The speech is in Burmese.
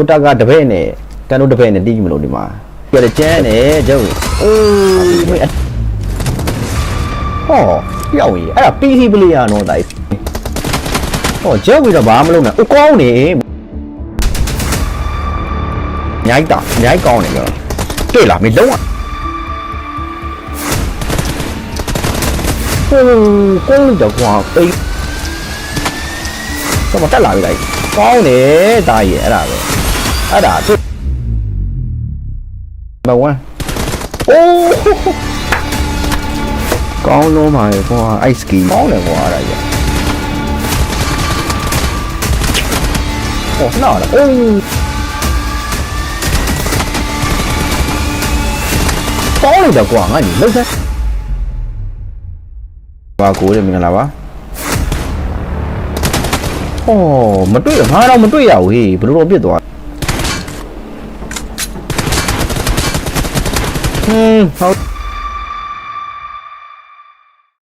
ဟိုတာကတပည့်နဲ့ကန်တို့တပည့်နဲ့တီးမလို့ဒီမှာပြရကျန်းနဲ့ကျုပ်အိုးမင်းဟောပြောင်းကြီးအဲ့ဒါ PC player တော့တိုင်ဟောကျုပ်ပြီးတော့ဘာမလုပ်နဲ့အကောင်းနေညိုက်တာညိုက်ကောင်းနေကြတွေ့လားမင်းလုံးဝဟိုကိုင်းတော့ကွာအေးတော့မတက်လာပြီလိုက်ကောင်းတယ်တားရဲ့အဲ့ဒါပဲ အဲ့ဒါသူနံပါတ်1အိုးကောင်းလုံးပါလေကွာအိုက်စကီကောင်းတယ်ကွာအဲ့ဒါကြီးဟောနားလားအိုးကောင်းလိုက်တော့ကွာငါညီလှုပ်ဆက်ပါကိုတယ်မင်္ဂလာပါဟောမတွေ့ရငါတော့မတွေ့ရဘူးဟေးဘယ်လိုတော့ပြစ်သွား ဟင်းဟုတ်